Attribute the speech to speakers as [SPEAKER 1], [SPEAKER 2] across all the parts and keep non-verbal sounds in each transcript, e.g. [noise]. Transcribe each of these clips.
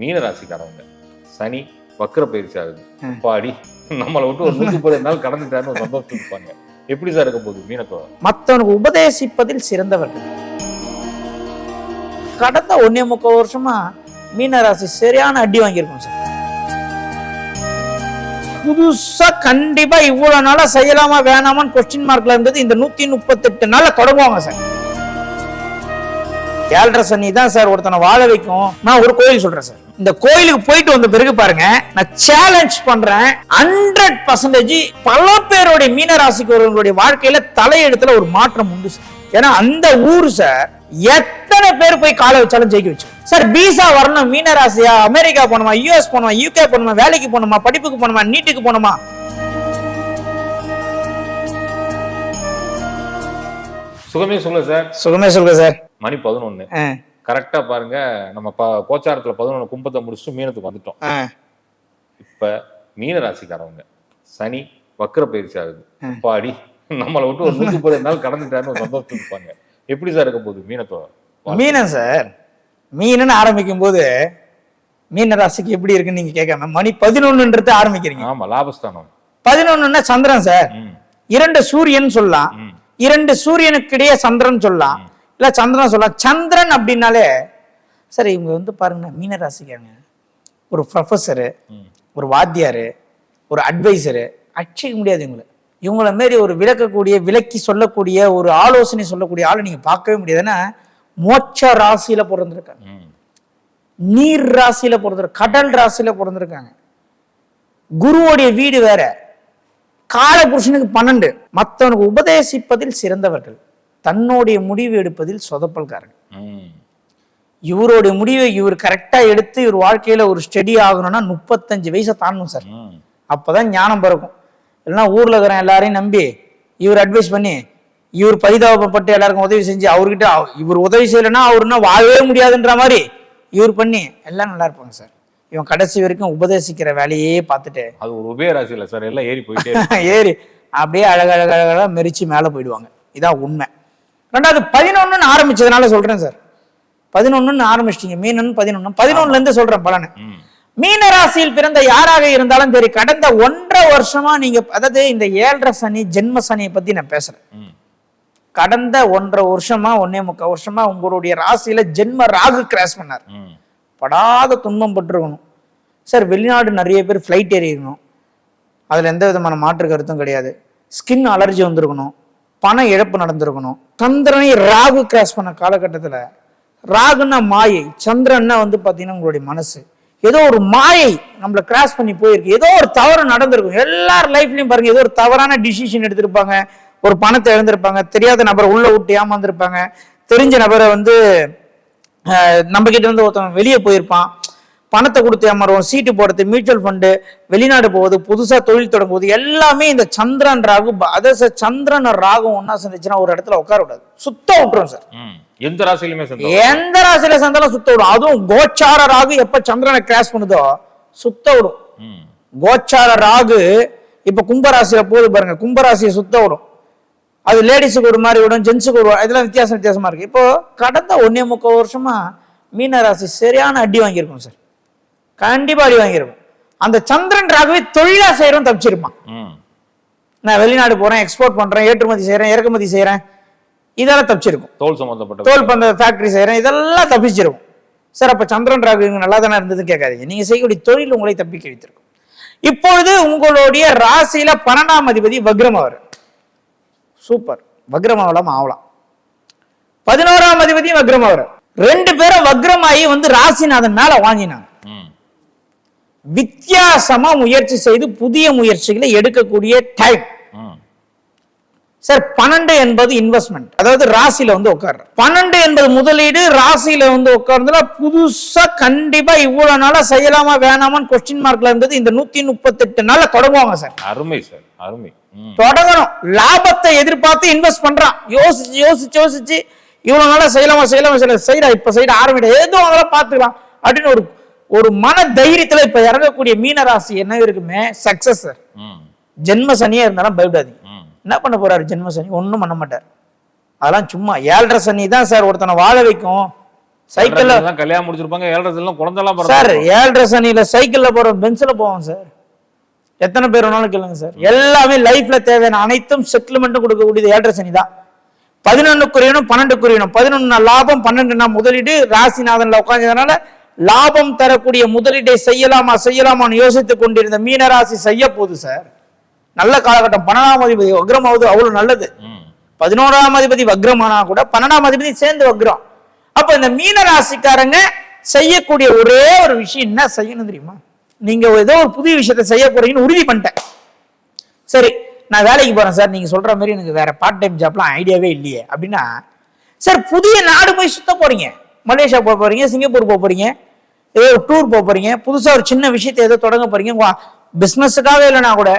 [SPEAKER 1] மீன ராசிக்காரவங்க சனி வக்கர பயிற்சி ஆகுது. பாடி நம்மளை விட்டு ஒரு நூத்தி முப்பது நாள் கடந்துட்டாருன்னு ஒரு சந்தோஷம் இருப்பாங்க. எப்படி சார் இருக்க போகுது மீனத்தோட
[SPEAKER 2] மற்றவனுக்கு உபதேசிப்பதில் சிறந்தவர்கள் கடந்த ஒன்னே முக்கால் வருஷமா மீனராசி சரியான அடி வாங்கியிருக்கோம் சார். புதுசா கண்டிப்பா இவ்வளவு நாளா செய்யலாமா வேணாமான்னு கொஸ்டின் மார்க்ல இருந்தது இந்த நூத்தி முப்பத்தெட்டு நாள்ல தொடங்குவாங்க சார். ஏழரை சனி தான் சார் ஒருத்தனை வாழ வைக்கும். நான் ஒரு கோயில் சொல்றேன் சார். இந்த கோயிலுக்கு போயிட்டு வந்த பிறகு பாருங்க நான் சேலஞ்ச் பண்றேன். ஹண்ட்ரட் பர்சன்டேஜ் பல பேருடைய மீனராசிக்கு வாழ்க்கையில தலையெழுத்துல ஒரு மாற்றம் உண்டு சார். ஏன்னா அந்த ஊர் சார் எத்தனை பேர் போய் காலை வச்சாலும் ஜெயிக்க வச்சு சார் பீசா வரணும் மீனராசியா அமெரிக்கா போகணுமா யூஎஸ் போகணுமா யூகே போகணுமா வேலைக்கு போகணுமா படிப்புக்கு போகணுமா நீட்டுக்கு போகணுமா?
[SPEAKER 1] சுகமே சொல்ல சார்.
[SPEAKER 2] சுகமே சொல்லுங்க சார்.
[SPEAKER 1] மணி பதினொன்னு. கரெக்டா பாருங்க நம்ம கோச்சாரத்துல பதினொன்னு கும்பத்தை முடிச்சுட்டு மீனத்துக்கு வந்துட்டோம். இப்ப மீன ராசிக்காரவங்க சனி வக்கர பயிற்சி ஆகுது. பாடி நம்மளை விட்டு ஒரு நூத்தி முப்பது நாள் கடந்துட்டாருன்னு சந்தோஷம் இருப்பாங்க. எப்படி சார் இருக்க போகுது மீனத்தோட
[SPEAKER 2] மீனன் சார் மீனன்னு ஆரம்பிக்கும் போது மீன ராசிக்கு எப்படி இருக்குன்னு நீங்க கேட்காம மணி பதினொன்னுன்றது ஆரம்பிக்கிறீங்க.
[SPEAKER 1] ஆமா லாபஸ்தானம்.
[SPEAKER 2] பதினொன்னுன்னா சந்திரன் சார். இரண்டு சூரியன் சொல்லலாம். இரண்டு சூரியனுக்கு இடையே சந்திரன் சொல்லலாம். இல்ல சந்திரன் சொல்லலாம் சந்திரன் அப்படின்னாலே சார் இவங்க வந்து பாருங்க மீன ராசிக்காரங்க ஒரு ப்ரொஃபஸரு. ஒரு வாத்தியாரு ஒரு அட்வைசரு அடிச்சிக்க முடியாது இவங்களை. இவங்கள மாரி ஒரு விளக்கக்கூடிய விளக்கி சொல்லக்கூடிய ஒரு ஆலோசனை சொல்லக்கூடிய ஆளை நீங்க பார்க்கவே முடியாது. ஏன்னா மோட்ச ராசியில பிறந்திருக்காங்க. நீர் ராசியில பிறந்திருக்காங்க கடல் ராசியில பிறந்திருக்காங்க. குருவோடைய வீடு வேற. காலபுருஷனுக்கு பன்னெண்டு. மற்றவனுக்கு உபதேசிப்பதில் சிறந்தவர்கள். தன்னுடைய முடிவு எடுப்பதில் சொதப்பல்காரங்க. இவருடைய முடிவை இவர் கரெக்டா எடுத்து இவர் வாழ்க்கையில ஒரு ஸ்டடி ஆகணும்னா முப்பத்தஞ்சு வயசை தாண்டணும் சார். அப்பதான் ஞானம் பிறக்கும். இல்லைன்னா ஊர்ல இருக்கிற எல்லாரையும் நம்பி இவர் அட்வைஸ் பண்ணி இவர் பரிதாபப்பட்டு எல்லாருக்கும் உதவி செஞ்சு அவர்கிட்ட அவ- இவர் உதவி செய்யலைன்னா அவருன்னா வாழவே முடியாதுன்ற மாதிரி இவர் பண்ணி எல்லாம் நல்லா இருப்பாங்க சார். இவன் கடைசி வரைக்கும் உபதேசிக்கிற வேலையே பார்த்துட்டு.
[SPEAKER 1] அது ஒரு உபய ராசி இல்ல சார். எல்லாம் ஏறி போயிட்டே. [laughs]
[SPEAKER 2] ஏறி அப்படியே அழகழகழகா மெரிச்சு மேலே போயிடுவாங்க. இதான் உண்மை. ரெண்டாவது பதினொன்னுன்னு ஆரம்பிச்சதுனால சொல்றேன் சார். பதினொன்னுன்னு ஆரம்பிச்சிட்டீங்க. மீனன் பதினொன்னு. பதினொன்னுல இருந்து சொல்றேன் பலனை. மீன ராசியில் பிறந்த யாராக இருந்தாலும் சரி கடந்த ஒன்றரை வருஷமா நீங்க அதாவது இந்த ஏழரை சனி ஜென்ம சனியை பத்தி நான் பேசுறேன். கடந்த ஒன்றரை வருஷமா ஒன்னே முக்கால் வருஷமா உங்களுடைய ராசியில ஜென்ம ராகு கிராஸ் பண்ணார். படாத துன்பம் பட்டிருக்கணும். சார் வெளிநாடு நிறைய பேர் ஃப்ளைட் ஏறிக்கணும் அதில் எந்த விதமான மாற்று கருத்தும் கிடையாது. ஸ்கின் அலர்ஜி வந்திருக்கணும். பண இழப்பு நடந்திருக்கணும். சந்திரனை ராகு கிராஸ் பண்ண காலகட்டத்தில் ராகுன்னா மாயை சந்திரன்னா வந்து பார்த்தீங்கன்னா உங்களுடைய மனசு. ஏதோ ஒரு மாயை நம்மளை கிராஸ் பண்ணி போயிருக்கு. ஏதோ ஒரு தவறு நடந்திருக்கும். எல்லார் லைஃப்லையும் பாருங்க ஏதோ ஒரு தவறான டிசிஷன் எடுத்திருப்பாங்க. ஒரு பணத்தை இழந்திருப்பாங்க. தெரியாத நபரை உள்ள விட்டு ஏமாந்துருப்பாங்க. தெரிஞ்ச நபரை வந்து நம்ம கிட்ட இருந்து ஒருத்தவன் வெளியே போயிருப்பான். பணத்தை கொடுத்து ஏமாறுவோம் சீட்டு போடுறது மியூச்சுவல் ஃபண்டு வெளிநாடு போவது புதுசா தொழில் தொடங்குவது எல்லாமே இந்த சந்திரன் ராகு அதே சார் சந்திரன் ராகும் ஒன்னா சந்திச்சுன்னா ஒரு இடத்துல உட்கார விடாது. சுத்த விட்டுரும் சார்.
[SPEAKER 1] எந்த ராசியிலுமே
[SPEAKER 2] எந்த ராசியில சந்தாலும் சுத்த விடும். அதுவும் கோச்சார ராகு எப்ப சந்திரனை கிராஸ் பண்ணுதோ சுத்த விடும். கோச்சார ராகு இப்ப கும்பராசியில போகுது பாருங்க கும்பராசியை சுத்த விடும். அது லேடிஸுக்கு ஒரு மாதிரி விடும் ஜென்ஸுக்கு ஒரு இதெல்லாம் வித்தியாசம் வித்தியாசமா இருக்கு. இப்போ கடந்த ஒன்னே முக்கால் வருஷமா மீன ராசி சரியான அடி வாங்கியிருக்கும் சார். கண்டிப்பா அடி வாங்கியிருக்கும் அந்த சந்திரன் ராகுவே தொழிலா செய்யறோம் தப்பிச்சிருப்பான். நான் வெளிநாடு போறேன் எக்ஸ்போர்ட் பண்றேன் ஏற்றுமதி செய்யறேன் இறக்குமதி செய்யறேன் இதெல்லாம் தப்பிச்சிருக்கும்.
[SPEAKER 1] தோல் சம்பந்தப்பட்ட
[SPEAKER 2] தோல் பந்த ஃபேக்டரி செய்யறேன் இதெல்லாம் தப்பிச்சிருக்கும். சார் அப்ப சந்திரன் ராகு நல்லா தானே இருந்ததுன்னு கேட்காதீங்க. நீங்க செய்யக்கூடிய தொழில் உங்களை தப்பிக்க வைத்திருக்கும் இப்பொழுது உங்களுடைய ராசியில பன்னெண்டாம் அதிபதி வக்ரம் அவர். சூப்பர். வக்ரம் ஆகலாம் ஆகலாம். பதினோராம் அதிபதியும் வக்ரம் அவர். ரெண்டு பேரும் வக்ரமாகி வந்து ராசிநாதன் மேல வாங்கினாங்க. வித்தியாசமா முயற்சி செய்து புதிய முயற்சிகளை எடுக்கக்கூடிய டைம். சார் பன்னெண்டு என்பது இன்வெஸ்ட்மெண்ட் அதாவது ராசியில வந்து உட்கார்ற. பன்னெண்டு என்பது முதலீடு ராசியில வந்து உட்கார்ந்ததுல புதுசா கண்டிப்பா இவ்வளவு நாளா செய்யலாமா வேணாமான்னு கொஸ்டின் மார்க்ல இருந்தது இந்த நூத்தி முப்பத்தெட்டு நாள்ல தொடங்குவாங்க சார்
[SPEAKER 1] அருமை சார் அருமை.
[SPEAKER 2] தொடங்கணும். லாபத்தை எதிர்பார்த்து இன்வெஸ்ட் பண்றான். யோசிச்சு யோசிச்சு யோசிச்சு இவ்வளவு நாளா செய்யலாமா செய்யலாமா செய்யலாம் செய்யறா இப்ப செய்யற ஆரம்பிட. ஏதோ அதெல்லாம் பாத்துக்கலாம். அப்படின்னு ஒரு ஒரு மன தைரியத்துல இப்ப இறங்கக்கூடிய மீன ராசி என்ன இருக்குமே சக்சஸ் சார்
[SPEAKER 1] ம்.
[SPEAKER 2] ஜென்ம சனியா இருந்தாலும் பயப்படாதீங்க.
[SPEAKER 1] ம்.
[SPEAKER 2] என்ன பண்ண போறாரு ஜென்ம சனி? ஒன்றும் பண்ண மாட்டார். அதெல்லாம் சும்மா ஏழரை சனி தான் சார் ஒருத்தனை வாழ வைக்கும். சைக்கிள்ல
[SPEAKER 1] கல்யாணம் முடிச்சிருப்பாங்க ஏழரை எல்லாம் குழந்தைலாம்
[SPEAKER 2] சார். ஏழரை சனியில சைக்கிள்ல போறோம் பென்சில் போவோம் சார். எத்தனை பேர் வேணாலும் கேளுங்க சார். எல்லாமே லைஃப்ல தேவையான அனைத்தும் செட்டில்மெண்ட்டும் கொடுக்கக்கூடியது ஏழரை சனி தான். பதினொன்னுக்குரியனும் பன்னெண்டுக்குரியனும். பதினொன்னு லாபம் பன்னெண்டுனா முதலீடு. ராசிநாதன்ல உட்கார்ந்ததுனால லாபம் தரக்கூடிய முதலீட்டை செய்யலாமா செய்யலாமான்னு யோசித்துக் கொண்டிருந்த மீனராசி செய்ய போகுது சார். நல்ல காலகட்டம். பன்னெண்டாம் அதிபதி வக்ரமாவது அவ்வளவு நல்லது. பதினோராம் அதிபதி வக்ரமானா கூட பன்னெண்டாம் அதிபதி சேர்ந்து வக்ரம். அப்ப இந்த மீன ராசிக்காரங்க செய்யக்கூடிய ஒரே ஒரு விஷயம் என்ன செய்யணும் தெரியுமா? நீங்க ஏதோ ஒரு புதிய விஷயத்தை செய்ய போறீங்கன்னு உறுதி பண்ணிட்டேன். சரி நான் வேலைக்கு போறேன் சார். நீங்க சொல்ற மாதிரி எனக்கு வேற பார்ட் டைம் ஜாப்லாம் ஐடியாவே இல்லையே. அப்படின்னா சார் புதிய நாடு போய் சுத்த போறீங்க. மலேசியா போக போறீங்க சிங்கப்பூர் போக போறீங்க. ஏதோ ஒரு டூர் போக போறீங்க. புதுசாக ஒரு சின்ன விஷயத்தை ஏதோ தொடங்க போறீங்க. பிஸ்னஸுக்காக இல்லைனா கூட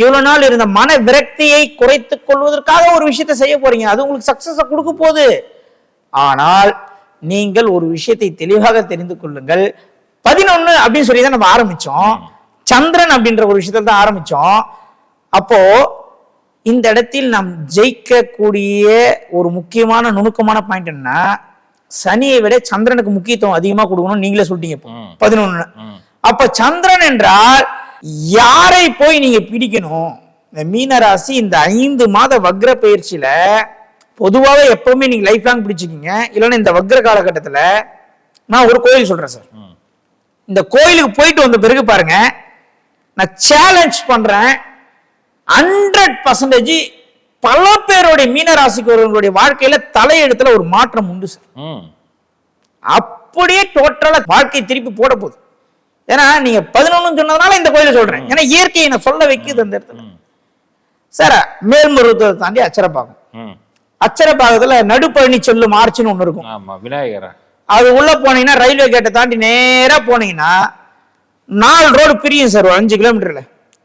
[SPEAKER 2] இவ்வளோ நாள் இருந்த மன விரக்தியை குறைத்து கொள்வதற்காக ஒரு விஷயத்தை செய்ய போறீங்க. அது உங்களுக்கு சக்சஸை கொடுக்க போகுது. ஆனால் நீங்கள் ஒரு விஷயத்தை தெளிவாக தெரிந்து கொள்ளுங்கள். பதினொன்னு அப்படின்னு சொல்லி தான் நம்ம ஆரம்பிச்சோம். சந்திரன் அப்படின்ற ஒரு விஷயத்தில் தான் ஆரம்பிச்சோம். அப்போ இந்த இடத்தில் நாம் ஜெயிக்கக்கூடிய ஒரு முக்கியமான நுணுக்கமான பாயிண்ட் என்ன சனியை விட சந்திரனுக்கு முக்கியத்துவம் அதிகமா கொடுக்கணும் நீங்களே சொல்லிட்டீங்க. பதினொன்னு. அப்ப சந்திரன் என்றால் யாரை போய் நீங்க பிடிக்கணும் இந்த மீன ராசி இந்த ஐந்து மாத வக்ர பயிற்சியில பொதுவாகவே எப்பவுமே நீங்க லைஃப் லாங் பிடிச்சிக்கிங்க இல்லைன்னா இந்த வக்ர காலகட்டத்துல நான் ஒரு கோயில் சொல்றேன் சார். இந்த கோயிலுக்கு போயிட்டு வந்த பிறகு பாருங்க நான் சேலஞ்ச் பண்றேன் ஹண்ட்ரட் பர்சன்டேஜ் பல பேருடைய மீனராசிக்கு வாழ்க்கையில தலையெழுத்துல ஒரு மாற்றம் உண்டு சார். அப்படியே டோட்டலா வாழ்க்கை திருப்பி போட போகுது. ஏன்னா நீங்க பதினொன்னு சொன்னதுனால இந்த கோயிலை சொல்றேன். ஏன்னா இயற்கையை நான் சொல்ல வைக்குது அந்த இடத்துல. சார் மேல்மருவத்தை தாண்டி அச்சரப்பாக்கம். அச்சரப்பாக்கத்துல நடுப்பழனி செல்லும் ஆர்ச்சின்னு ஒண்ணு இருக்கும்.
[SPEAKER 1] ஆமா விநாயகரா.
[SPEAKER 2] அது உள்ள போனீங்கன்னா ரயில்வே கேட்டை தாண்டி நேரா போனீங்கன்னா நாலு ரோடு பிரியும் சார் ஒரு அஞ்சு கிலோமீட்டர்ல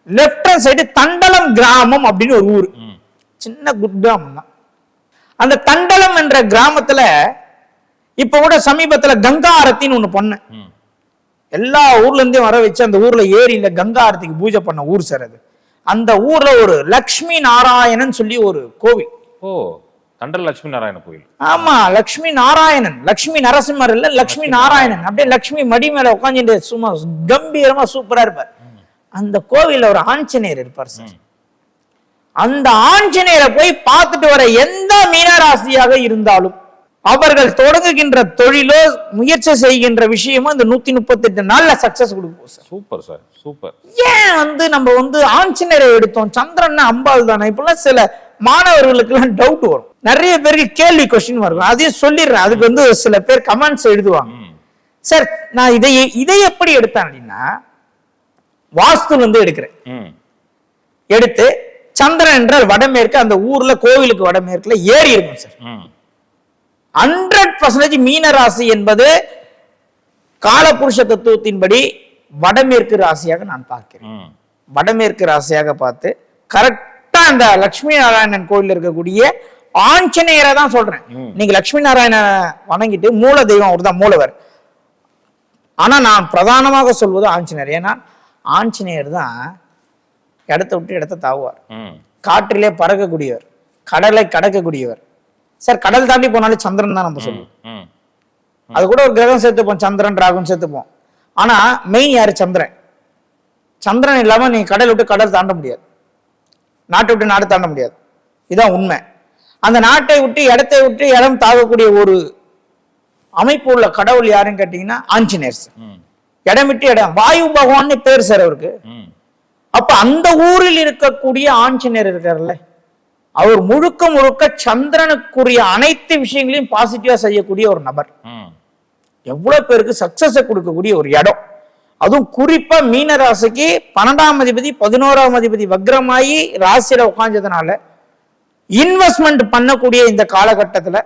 [SPEAKER 2] லெஃப்ட் ஹேண்ட் சைடு தண்டலம் கிராமம் அப்படின்னு ஒரு ஊர். சின்ன குட் கிராமம் தான் அந்த தண்டலம் என்ற கிராமத்துல இப்ப கூட சமீபத்துல கங்கா ஆரத்தின்னு ஒண்ணு பண்ணேன். எல்லா ஊர்ல இருந்தே வர வச்சு அந்த ஊர்ல ஏரியில கங்கா ஆரத்திக்கு பூஜை பண்ண ஊர் சார் அது. அந்த ஊர்ல ஒரு லக்ஷ்மி நாராயணன் சொல்லி ஒரு கோவில்.
[SPEAKER 1] ஓ தண்டல் லட்சுமி நாராயண கோயில்
[SPEAKER 2] ஆமா லக்ஷ்மி நாராயணன். லக்ஷ்மி நரசிம்மர் இல்ல லக்ஷ்மி நாராயணன். அப்படியே லக்ஷ்மி மடி மேல உட்காந்துட்டு சும்மா கம்பீரமா சூப்பரா இருப்பார். அந்த கோவில்ல ஒரு ஆஞ்சநேயர் இருப்பார் சார். அந்த ஆஞ்சநேயரை போய் பார்த்துட்டு வர எந்த மீனராசியாக இருந்தாலும் அவர்கள் தொடங்குகின்ற தொழிலோ முயற்சி செய்கின்ற விஷயமோ இந்த நூத்தி முப்பத்தி எட்டு நாள்ல சக்சஸ் கொடுக்கும் சார்.
[SPEAKER 1] Super sir super.
[SPEAKER 2] ஏன் வந்து நம்ம வந்து ஆஞ்சநேயரை எடுத்தோம்? சந்திரன் அம்பாள் தானே? இப்பெல்லாம் சில மாணவர்களுக்கு எல்லாம் டவுட் வரும். நிறைய பேருக்கு கேள்வி கொஸ்டின் வரும். அதையும் சொல்லிடுறேன். அதுக்கு வந்து சில பேர் கமெண்ட்ஸ் எழுதுவாங்க. சார் நான் இதை இதை எப்படி எடுத்தேன் அப்படின்னா வாஸ்துல இருந்து எடுக்கிறேன். எடுத்து சந்திரன் என்றால் வடமேற்கு அந்த ஊர்ல கோவிலுக்கு வடமேற்குல ஏறி இருக்கும் சார். ஹண்ட்ரட் பர்சன்டேஜ் மீன ராசி என்பது காலபுருஷ தத்துவத்தின்படி வடமேற்கு ராசியாக நான் பார்க்கிறேன். வடமேற்கு ராசியாக பார்த்து கரெக்டா அந்த லட்சுமி நாராயணன் கோயில் இருக்கக்கூடிய ஆஞ்சநேயரை தான் சொல்றேன். நீங்க லட்சுமி நாராயணனை வணங்கிட்டு மூல தெய்வம் அவர் தான் மூலவர் ஆனா நான் பிரதானமாக சொல்வது ஆஞ்சநேயர் ஏன்னா ஆஞ்சநேயர் தான் இடத்த விட்டு இடத்த தாவுவார். காற்றிலே பறக்கக்கூடியவர் கடலை கடக்கக்கூடியவர். சார் கடல் தாண்டி போனாலே சந்திரன் தான் நம்ம சொல்லுவோம். அது கூட ஒரு கிரகம் சேர்த்துப்போம் சந்திரன் ராகுன்னு சேர்த்துப்போம் ஆனா மெயின் யாரு? சந்திரன். சந்திரன் இல்லாம நீ கடல் விட்டு கடல் தாண்ட முடியாது. நாட்டை விட்டு நாடு தாண்ட முடியாது. இதான் உண்மை. அந்த நாட்டை விட்டு இடத்தை விட்டு இடம் தாக்கக்கூடிய ஒரு அமைப்பு உள்ள கடவுள் யாருன்னு கேட்டீங்கன்னா ஆஞ்சநேயர். இடம் விட்டு இடம். வாயு பகவான்னு பேர் சார் அவருக்கு. அப்ப அந்த ஊரில் இருக்கக்கூடிய ஆஞ்சநேயர் இருக்கார்ல அவர் முழுக்க முழுக்க சந்திரனுக்குரிய அனைத்து விஷயங்களையும் பாசிட்டிவா செய்யக்கூடிய ஒரு நபர். எவ்வளவு பேருக்கு சக்சஸை கொடுக்கக்கூடிய ஒரு இடம் அதுவும் குறிப்பா மீன ராசிக்கு பன்னெண்டாம் அதிபதி பதினோராம் அதிபதி வக்ரமாயி ராசியில உட்கார்ந்ததுனால இன்வெஸ்ட்மெண்ட் பண்ணக்கூடிய இந்த காலகட்டத்துல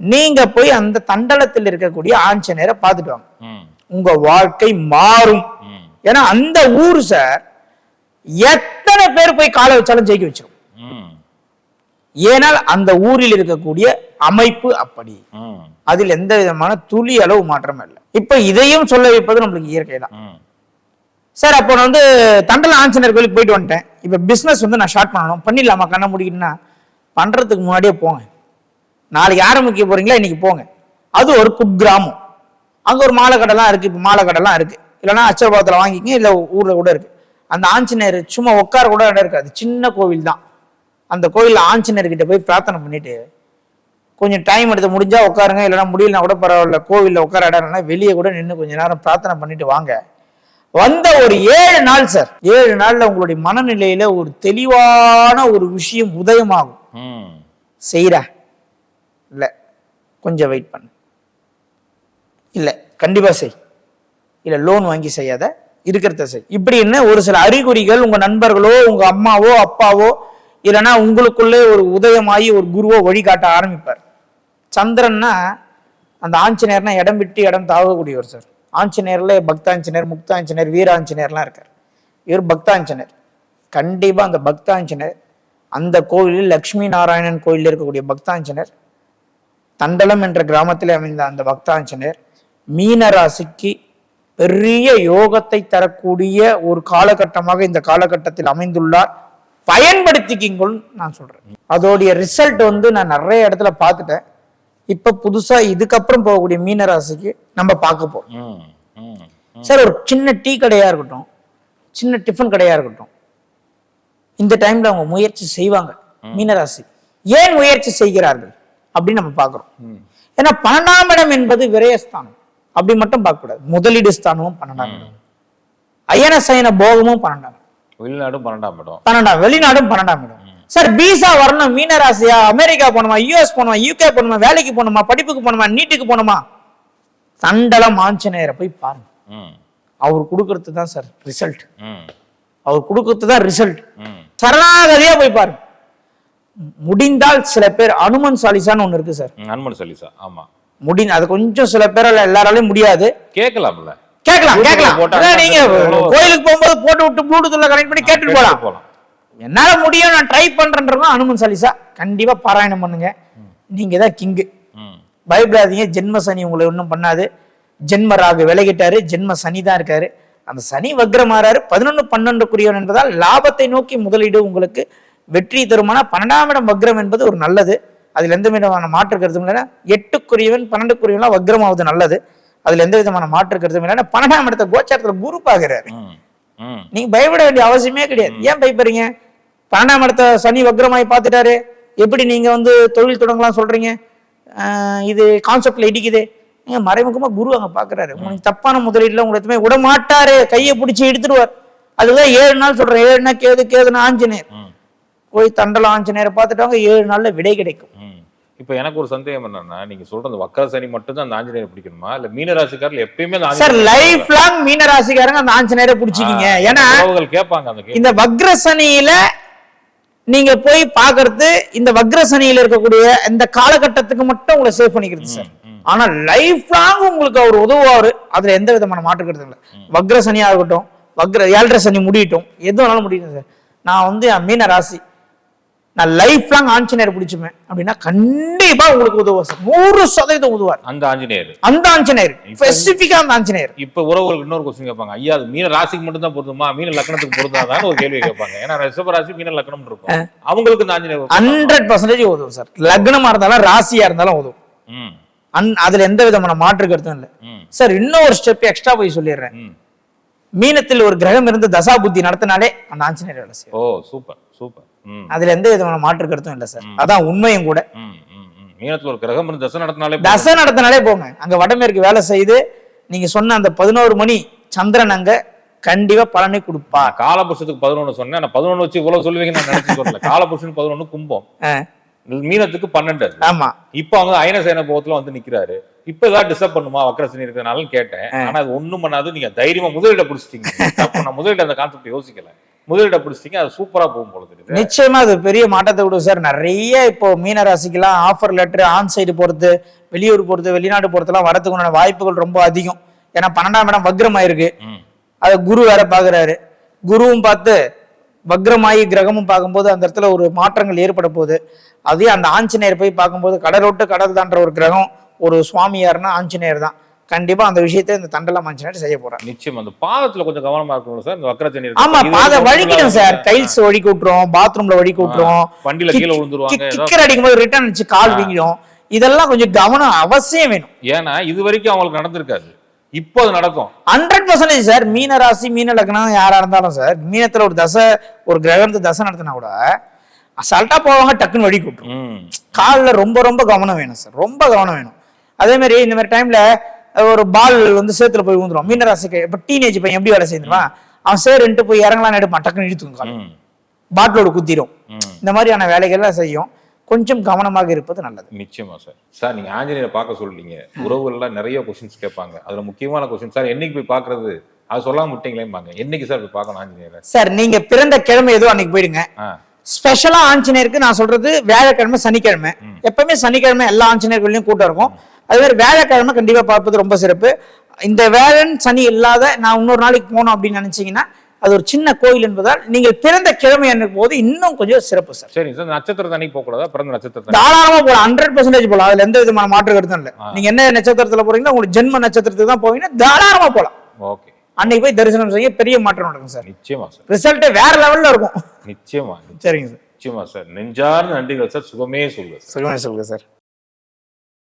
[SPEAKER 2] நீங்க போய் அந்த தண்டலத்தில் இருக்கக்கூடிய ஆஞ்சநேயரை பார்த்துட்டு வாங்க. உங்க வாழ்க்கை மாறும். ஏன்னா அந்த ஊர் சார் எத்தனை பேர் போய் காலை வச்சாலும் ஜெயிக்க வச்சிரும்.
[SPEAKER 1] ம்.
[SPEAKER 2] ஏனால் அந்த ஊரில் இருக்கக்கூடிய அமைப்பு அப்படி. அதில் எந்த விதமான துளி அளவு மாற்றம் இல்லை. இப்ப இதையும் சொல்ல வைப்பது நம்மளுக்கு இயற்கை தான். சார் அப்போ நான் வந்து தண்டல ஆஞ்சநேயர் கோயிலுக்கு போயிட்டு வந்துட்டேன். இப்ப பிசினஸ் வந்து நான் ஸ்டார்ட் பண்ணணும். பண்ணிடலாமா? கண்ண முடிக்கணும்னா பண்றதுக்கு முன்னாடியே போங்க. நாளைக்கு ஆரம்பிக்க போறீங்களா இன்னைக்கு போங்க. அது ஒரு குக்கிராமம். அங்க ஒரு மாலை கடைலாம் இருக்கு. இப்போ மாலை கடைலாம் இருக்கு. இல்லைன்னா அச்சரபாத்தில் வாங்கிக்கங்க. இல்லை ஊர்ல கூட இருக்கு. அந்த ஆஞ்சநேயர் சும்மா உட்கார கூட இடம் இருக்காது. சின்ன கோவில் தான். அந்த கோயில்ல ஆஞ்சநேயர் கிட்ட போய் பிரார்த்தனை பண்ணிட்டு கொஞ்சம் டைம் எடுத்து முடிஞ்சா உட்காருங்க இல்லைன்னா முடியலனா கூட பரவாயில்ல கோவில்ல உட்கார இடம் இல்லைன்னா வெளியே கூட நின்று கொஞ்ச நேரம் பிரார்த்தனை பண்ணிட்டு வாங்க. வந்த ஒரு ஏழு நாள் சார் ஏழு நாள்ல உங்களுடைய மனநிலையில ஒரு தெளிவான ஒரு விஷயம் உதயமாகும்.
[SPEAKER 1] ம்.
[SPEAKER 2] செய்யற இல்ல கொஞ்சம் வெயிட் பண்ணு. இல்ல கண்டிப்பா செய். இல்ல லோன் வாங்கி செய்யாத. இருக்கிறத செய் இப்படின்னு ஒரு சில அறிகுறிகள் உங்க நண்பர்களோ உங்க அம்மாவோ அப்பாவோ இல்லைன்னா உங்களுக்குள்ளே ஒரு உதயமாகி ஒரு குருவோ வழிகாட்ட ஆரம்பிப்பார். சந்திரன்னா அந்த ஆஞ்சநேயர்னா இடம் விட்டு இடம் தாவக்கூடியவர் சார். ஆஞ்சநேயர்ல பக்தாஞ்சநேயர் முக்தாஞ்சநேயர் வீராஞ்சநேயர்லாம் இருக்கார். இவர் பக்தாஞ்சனர் கண்டிப்பா அந்த பக்தாஞ்சனர் அந்த கோவிலில் லக்ஷ்மி நாராயணன் கோயிலில் இருக்கக்கூடிய பக்தாஞ்சனர் தண்டலம் என்ற கிராமத்தில் அமைந்த அந்த பக்தாஞ்சனர் மீன ராசிக்கு பெரிய யோகத்தை தரக்கூடிய ஒரு காலகட்டமாக இந்த காலகட்டத்தில் அமைந்துள்ளார். பயன்படுத்திக்கிங்கன்னு நான் சொல்றேன். அதோடைய ரிசல்ட் வந்து நான் நிறைய இடத்துல பார்த்துட்டேன். இப்ப புதுசா இதுக்கப்புறம் போகக்கூடிய மீன ராசிக்கு நம்ம பார்க்க போறோம்.
[SPEAKER 1] ம் ம்
[SPEAKER 2] சார் ஒரு சின்ன டீ கடையா இருக்கட்டும் சின்ன டிஃபன் கடையா இருக்கட்டும் இந்த டைம்ல அவங்க முயற்சி செய்வாங்க மீனராசி. ஏன் முயற்சி செய்கிறார்கள்? அப்படின்னு நம்ம பார்க்கிறோம். ஏன்னா பன்னெண்டாம் இடம் என்பது விரயஸ்தானம். அப்படி மட்டும் பார்க்க கூடாது. முதலீடு ஸ்தானமும் பன்னெண்டாம் இடம். அயன சயன போகமும் பன்னெண்டாம்
[SPEAKER 1] வெளிநாடும் பன்னெண்டாம் இடம்.
[SPEAKER 2] பன்னெண்டாம் வெளிநாடும் பன்னெண்டாம் இடம். சார் பீசா வரணும் மீனராசியா அமெரிக்கா போகணுமா யூஎஸ் போகணுமா யூகே போகணுமா வேலைக்கு போகணுமா படிப்புக்கு போகணுமா நீட்டுக்கு போகணுமா? தண்டலம் ஆஞ்சநேயரை போய் பாருங்க. அவர் கொடுக்கறது தான் சார் ரிசல்ட் அவர் கொடுக்கறது தான் ரிசல்ட் சரணாகதியா போய் பாருங்க. முடிந்தால் சில பேர் அனுமன் சாலிசான்னு ஒண்ணு இருக்கு சார்.
[SPEAKER 1] அனுமன் சலிசா ஆமா.
[SPEAKER 2] முடி அது கொஞ்சம் சில பேரால எல்லாராலையும் முடியாது.
[SPEAKER 1] கேட்கலாம்ல.
[SPEAKER 2] கேட்கலாம் கேட்கலாம். நீங்க கோயிலுக்கு போகும்போது போட்டு விட்டு ப்ளூடூத்ல கனெக்ட் பண்ணி கேட்டுட்டு போலாம்.
[SPEAKER 1] போலாம்.
[SPEAKER 2] என்னால முடியும் நான் ட்ரை பண்றேன்றவங்க அனுமன் சாலிசா கண்டிப்பா பாராயணம் பண்ணுங்க. நீங்க தான் கிங்கு பயப்படாதீங்க ஜென்ம சனி உங்களை ஒன்றும் பண்ணாது. ஜென்ம ராகு விலகிட்டாரு ஜென்ம சனி தான் இருக்காரு. அந்த சனி வக்ரமாறாரு பதினொன்று பன்னெண்டுக்குரியவன் என்பதால் லாபத்தை நோக்கி முதலீடு உங்களுக்கு வெற்றி தருமானா பன்னெண்டாம் இடம் வக்ரம் என்பது ஒரு நல்லது. அதில் எந்த விதமான மாற்று கருத்தும் இல்லைன்னா எட்டுக்குரியவன் பன்னெண்டுக்குரியவன்லாம் வக்ரமாவது நல்லது. அதுல எந்த விதமான மாற்று கருத்தும் இல்லைன்னா பன்னெண்டாம் இடத்த கோச்சாரத்துல குரு பாக்குறாரு நீங்க பயப்பட வேண்டிய அவசியமே கிடையாது. ஏன் பயப்படுறீங்க? பன்னெண்டாம் இடத்த சனி வக்ரமாய் பார்த்துட்டாரு. எப்படி நீங்க வந்து தொழில் தொடங்கலாம் சொல்றீங்க? ஆஹ் இது கான்செப்ட்ல இடிக்குது. நீங்க மறைமுகமா குரு அங்க பாக்குறாரு. உங்களுக்கு தப்பான முதலீடுல உங்களை எதுவுமே விட மாட்டாரு கையை பிடிச்சி எடுத்துருவார் அதுதான் ஏழு நாள் சொல்றேன். ஏழுனா கேது கேதுனா ஆஞ்சநேயர். போய் தண்டல ஆஞ்சநேயரை பார்த்துட்டாங்க ஏழு நாள்ல விடை கிடைக்கும்.
[SPEAKER 1] இப்போ எனக்கு ஒரு சந்தேகம் என்னன்னா நீங்க சொல்ற அந்த வக்கர சனி மட்டும் தான் அந்த ஆஞ்சநேயர் பிடிக்கணுமா? இல்ல மீனராசிக்காரில் எப்பயுமே அந்த
[SPEAKER 2] சார் லைஃப் லாங் மீன ராசிக்காரங்க அந்த ஆஞ்சநேயரை பிடிச்சிக்கிங்க. ஏன்னா
[SPEAKER 1] கேட்பாங்க அந்த
[SPEAKER 2] இந்த வக்ரசனியில நீங்க போய் பாக்குறது இந்த வக்ரசனியில இருக்கக்கூடிய இந்த காலகட்டத்துக்கு மட்டும் உங்களை சேவ் பண்ணிக்கிறது சார். ஆனா லைஃப் லாங் உங்களுக்கு அவர் உதவுவாரு. அதுல எந்த விதமான மாற்று கருத்து இல்லை. வக்ரசனியா இருக்கட்டும் வக்ர ஏழரை சனி முடியட்டும் எது வேணாலும் முடியும் சார் நான் வந்து மீன ராசி நான் லைஃப் லாங் ஆஞ்சநேயர் பிடிச்சுமே அப்படின்னா கண்டிப்பா உங்களுக்கு உதவுவார் சார். நூறு சதவீதம் உதவுவார்.
[SPEAKER 1] அந்த ஆஞ்சநேயர்
[SPEAKER 2] அந்த ஆஞ்சநேயர் ஸ்பெசிபிக்கா அந்த ஆஞ்சநேயர்
[SPEAKER 1] இப்ப உறவுகளுக்கு இன்னொரு கொஸ்டின் கேட்பாங்க. ஐயா அது மீன ராசிக்கு மட்டும் தான் பொருந்துமா? மீன லக்னத்துக்கு பொருந்தாதான்னு ஒரு கேள்வி கேட்பாங்க. ஏன்னா ரிஷப ராசி மீன லக்னம் இருக்கும். அவங்களுக்கு இந்த ஆஞ்சநேயர்?
[SPEAKER 2] ஹண்ட்ரட் பர்சன்டேஜ் உதவும் சார். லக்னமா இருந்தாலும் ராசியா இருந்தாலும் உதவும். அன் அதுல எந்த விதமான மாற்று கருத்தும் இல்லை. சார் இன்னும் ஒரு ஸ்டெப் எக்ஸ்ட்ரா போய் சொல்லிடுறேன். மீனத்தில் ஒரு கிரகம் இருந்து தசா புத்தி நடத்தினாலே அந்த ஆஞ்சநேயர் வேலை செய்யும்.
[SPEAKER 1] Oh super super.
[SPEAKER 2] அதுல எந்த விதமான மாற்று கருத்தும் இல்லை சார். அதான் உண்மையும் கூட.
[SPEAKER 1] மீனத்துல ஒரு கிரகம் இருந்து தசை நடத்தினாலே
[SPEAKER 2] தசை நடத்தினாலே போங்க அங்க வடமேற்கு வேலை செய்து நீங்க சொன்ன அந்த பதினோரு மணி சந்திரன் அங்க கண்டிப்பா பலனை கொடுப்பா.
[SPEAKER 1] காலபுருஷத்துக்கு பதினொன்னு சொன்னேன். நான் பதினொன்னு வச்சு இவ்வளவு சொல்லுவீங்கன்னு நான் நினைச்சு சொல்லல. காலபுருஷன் பதினொன்னு கும்பம். மீனத்துக்கு பன்னெண்டு.
[SPEAKER 2] ஆமா.
[SPEAKER 1] இப்ப அவங்க அயனசேன போகத்துல வந்து நிக்கிறாரு. இப்ப ஏதாவது டிஸ்டர்ப் பண்ணுமா? வக்கரசனி இருக்கிறனால கேட்டேன். ஆனா அது ஒண்ணும் பண்ணாது. நீங்க தைரியமா முதலீட பிடிச்சிட்டீங்க. அப்ப நான் முதலீடு அந்த கான்செப்ட் யோசிக்கல. முதலீட பிடிச்சிட்டீங்க அது சூப்பரா போகும் போல தெரியுது.
[SPEAKER 2] நிச்சயமா அது பெரிய மாற்றத்தை விடும் சார். நிறைய இப்போ மீன ராசிக்கெல்லாம் ஆஃபர் லெட்டர் ஆன் சைடு போறது வெளியூர் போறது வெளிநாடு போறதுலாம் வரதுக்கு உண்டான வாய்ப்புகள் ரொம்ப அதிகம். ஏன்னா பன்னெண்டாம் இடம் வக்ரமாயிருக்கு. அது குரு வேற பாக்குறாரு குருவும் பார்த்து வக்ரமாயி கிரகமும் பார்க்கும்போது அந்த இடத்துல ஒரு மாற்றங்கள் ஏற்பட போகுது. அதே அந்த ஆஞ்சநேயர் போய் பார்க்கும்போது கடலோட்டு கடல் தான்ற ஒரு கிரகம் ஒரு சுவாமியார்னா ஆஞ்சநேயர் தான். கண்டிப்பா அந்த விஷயத்தை இந்த தண்டலம் ஆஞ்சநேயர் செய்ய போறாங்க
[SPEAKER 1] நிச்சயம். அந்த பாதத்துல கொஞ்சம் கவனமா இருக்கணும் சார்? இந்த வக்கரசனி
[SPEAKER 2] ஆமா பாதை வழிக்கிடும் சார். டைல்ஸ் வழிக்கு விட்டுரும் பாத்ரூம்ல வழிக்கு விட்டுரும்.
[SPEAKER 1] வண்டியில கீழே விழுந்துருவாங்க.
[SPEAKER 2] கிக்கர் அடிக்கும் போது ரிட்டர்ன் அடிச்சு கால் வீங்கிடும். இதெல்லாம் கொஞ்சம் கவனம் அவசியம் வேணும்.
[SPEAKER 1] ஏன்னா இது வரைக்கும் அவங்களுக்கு நடந்திருக்காது. இப்போ அது நடக்கும்.
[SPEAKER 2] ஹண்ட்ரட் பர்சன்டேஜ் சார் மீன ராசி மீன லக்னம் யாரா இருந்தாலும் சார் மீனத்துல ஒரு தசை ஒரு கிரகணத்து தசை நடத்தினா கூட அசால்ட்டா போவாங்க டக்குன்னு வழி கூட்டுரும்
[SPEAKER 1] ம்.
[SPEAKER 2] காலில் ரொம்ப ரொம்ப கவனம் வேணும் சார். ரொம்ப கவனம் வேணும். அதே மாதிரி இந்த மாதிரி டைம்ல ஒரு பால் வந்து சேத்துல போய் ஊந்துரும். மீன ராசிக்கு இப்ப டீனேஜ் பையன் எப்படி வேலை செய்யணுமா அவன் சேருன்ட்டு போய் இறங்கலாம்னு எடுப்பான் டக்குன்னு
[SPEAKER 1] ம்.
[SPEAKER 2] பாட்டிலோட குத்திரும். இந்த மாதிரியான வேலைகள்லாம் செய்யும். கொஞ்சம் கவனமாக இருப்பது நல்லது.
[SPEAKER 1] நிச்சயமா சார் சார் நீங்க ஆஞ்சநேயரை பார்க்க சொல்றீங்க. உறவுகள்லாம் நிறைய கொஸ்டின்ஸ் கேட்பாங்க. அதுல முக்கியமான கொஸ்டின் சார் என்னைக்கு போய் பார்க்கிறது? அது சொல்லாம விட்டீங்களேம்பாங்க. என்னைக்கு சார் போய் பார்க்கணும் ஆஞ்சநேயரை?
[SPEAKER 2] சார் நீங்க பிறந்த கிழமை ஏதோ அன்னைக்கு போயிடுங்க. ஸ்பெஷலா ஆஞ்சநேயருக்கு நான் சொல்றது வியாழக்கிழமை சனிக்கிழமை. எப்பவுமே சனிக்கிழமை எல்லா ஆஞ்சநேயர்களையும் கூட்டம் இருக்கும். அதே மாதிரி வியாழக்கிழமை கண்டிப்பா பார்ப்பது ரொம்ப சிறப்பு. இந்த வேழன் சனி இல்லாத நான் இன்னொரு நாளைக்கு போகணும் அப்படின்னு நினைச்சீங்கன்னா அது ஒரு சின்ன கோயில் என்பதால் நீங்கள் பிறந்த கிழமை அன்னைக்கு போது இன்னும் கொஞ்சம் சிறப்பு சார்.
[SPEAKER 1] சரி சார் நட்சத்திரத்தை அன்னைக்கு போக கூடாதா பிறந்த நட்சத்திரத்தை
[SPEAKER 2] தாராளமா போகலாம். ஹண்ட்ரட் பர்சன்டேஜ் போகலாம். அதுல எந்த விதமான மாற்று கருத்தும் இல்லை. நீங்க என்ன நட்சத்திரத்துல போறீங்கன்னா உங்களுக்கு ஜென்ம நட்சத்திரத்துக்கு தான் போவீங்கன்னா தாராளமா போகலாம்.
[SPEAKER 1] ஓகே.
[SPEAKER 2] அன்னைக்கு போய் தரிசனம் செய்ய பெரிய மாற்றம் நடக்கும் சார்.
[SPEAKER 1] நிச்சயமா சார்.
[SPEAKER 2] ரிசல்ட் வேற லெவல்ல இருக்கும்.
[SPEAKER 1] நிச்சயமா
[SPEAKER 2] சரிங்க சார்.
[SPEAKER 1] நிச்சயமா சார். நெஞ்சார்ந்த நன்றிகள் சார். சுகமே சொல்லுங்க
[SPEAKER 2] சொல்லுங்க சொல்லுங்க சார்.